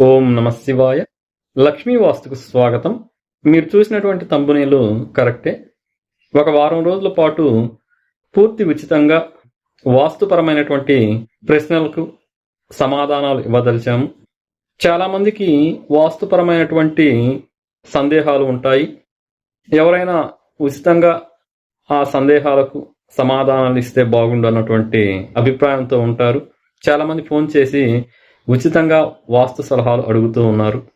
ఓం నమశివాయ లక్ష్మీ వాస్తుకు స్వాగతం. మీరు చూసినటువంటి తంబునీలు కరెక్టే ఒక వారం రోజుల పాటు పూర్తి ఉచితంగా వాస్తుపరమైనటువంటి ప్రశ్నలకు సమాధానాలు ఇవ్వదలిచాము. చాలామందికి వాస్తుపరమైనటువంటి సందేహాలు ఉంటాయి. ఎవరైనా ఉచితంగా ఆ సందేహాలకు సమాధానాలు ఇస్తే బాగుండు అన్నటువంటి అభిప్రాయంతో ఉంటారు. చాలామంది ఫోన్ చేసి ఉచితంగా వాస్తు సలహాలు అడుగుతూ ఉన్నారు.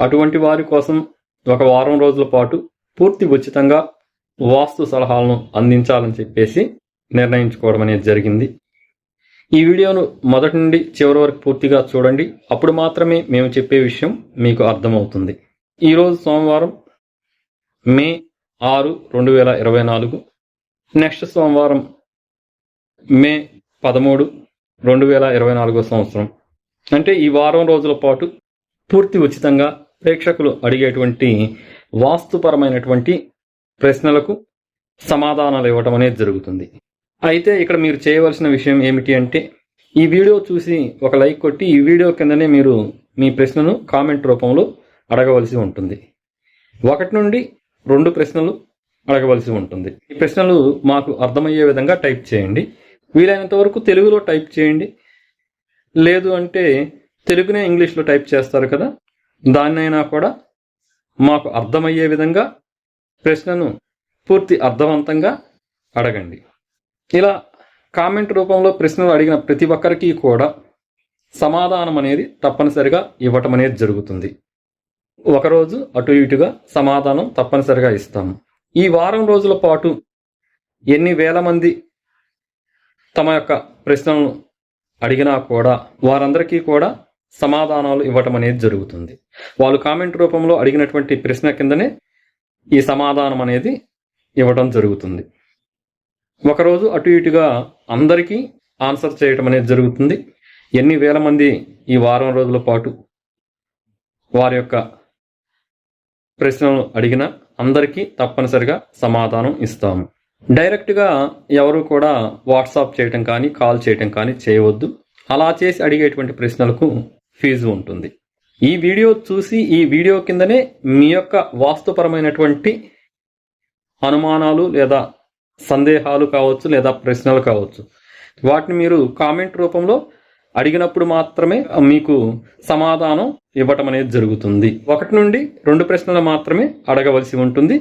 అటువంటి వారి కోసం ఒక వారం రోజుల పాటు పూర్తి ఉచితంగా వాస్తు సలహాలను అందించాలని చెప్పేసి నిర్ణయించుకోవడం అనేది జరిగింది. ఈ వీడియోను మొదటి నుండి చివరి వరకు పూర్తిగా చూడండి. అప్పుడు మాత్రమే మేము చెప్పే విషయం మీకు అర్థమవుతుంది. ఈరోజు సోమవారం మే ఆరు రెండు వేల ఇరవై నాలుగు. నెక్స్ట్ సోమవారం మే పదమూడు రెండు వేల ఇరవై నాలుగో సంవత్సరం. అంటే ఈ వారం రోజుల పాటు పూర్తి ఉచితంగా ప్రేక్షకులు అడిగేటువంటి వాస్తుపరమైనటువంటి ప్రశ్నలకు సమాధానాలు ఇవ్వటం అనేది జరుగుతుంది. అయితే ఇక్కడ మీరు చేయవలసిన విషయం ఏమిటి అంటే ఈ వీడియో చూసి ఒక లైక్ కొట్టి ఈ వీడియో కిందనే మీరు మీ ప్రశ్నను కామెంట్ రూపంలో అడగవలసి ఉంటుంది. ఒకటి నుండి రెండు ప్రశ్నలు అడగవలసి ఉంటుంది. ఈ ప్రశ్నలు మాకు అర్థమయ్యే విధంగా టైప్ చేయండి. వీలైనంత వరకు తెలుగులో టైప్ చేయండి. లేదు అంటే తెలుగునే ఇంగ్లీష్లో టైప్ చేస్తారు కదా. దాన్నైనా కూడా మాకు అర్థమయ్యే విధంగా ప్రశ్నను పూర్తి అర్థవంతంగా అడగండి. ఇలా కామెంట్ రూపంలో ప్రశ్నలు అడిగిన ప్రతి ఒక్కరికి కూడా సమాధానం అనేది తప్పనిసరిగా ఇవ్వటం అనేది జరుగుతుంది. ఒకరోజు అటు ఇటుగా సమాధానం తప్పనిసరిగా ఇస్తాము. ఈ వారం రోజుల పాటు ఎన్ని వేల మంది తమ యొక్క ప్రశ్నలను అడిగినా కూడా వారందరికీ కూడా సమాధానాలు ఇవ్వటం అనేది జరుగుతుంది. వాళ్ళు కామెంట్ రూపంలో అడిగినటువంటి ప్రశ్న కిందనే ఈ సమాధానం అనేది ఇవ్వటం జరుగుతుంది. ఒకరోజు అటు ఇటుగా అందరికీ ఆన్సర్ చేయటం అనేది జరుగుతుంది. ఎన్ని వేల మంది ఈ వారం రోజుల పాటు వారి యొక్క ప్రశ్నలు అడిగినా అందరికీ తప్పనిసరిగా సమాధానం ఇస్తాము. డైరెక్ట్గా ఎవరు కూడా వాట్సాప్ చేయటం కానీ కాల్ చేయటం కానీ చేయవద్దు. అలా చేసి అడిగేటువంటి ప్రశ్నలకు ఫీజు ఉంటుంది. ఈ వీడియో చూసి ఈ వీడియో కిందనే మీ యొక్క వాస్తుపరమైనటువంటి అనుమానాలు లేదా సందేహాలు కావచ్చు లేదా ప్రశ్నలు కావచ్చు వాటిని మీరు కామెంట్ రూపంలో అడిగినప్పుడు మాత్రమే మీకు సమాధానం ఇవ్వటం అనేది జరుగుతుంది. ఒకటి నుండి రెండు ప్రశ్నలు మాత్రమే అడగవలసి ఉంటుంది.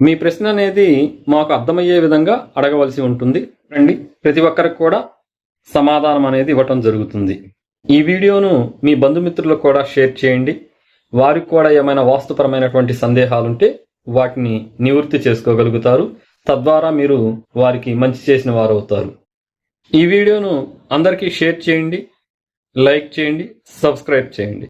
మీ ప్రశ్న అనేది మాకు అర్థమయ్యే విధంగా అడగవలసి ఉంటుంది. రండి. ప్రతి ఒక్కరికి కూడా సమాధానం అనేది ఇవ్వటం జరుగుతుంది. ఈ వీడియోను మీ బంధుమిత్రులకు కూడా షేర్ చేయండి. వారికి కూడా ఏమైనా వాస్తుపరమైనటువంటి సందేహాలుంటే వాటిని నివృత్తి చేసుకోగలుగుతారు. తద్వారా మీరు వారికి మంచి చేసిన వారు అవుతారు ఈ వీడియోను అందరికీ షేర్ చేయండి. లైక్ చేయండి. సబ్స్క్రైబ్ చేయండి.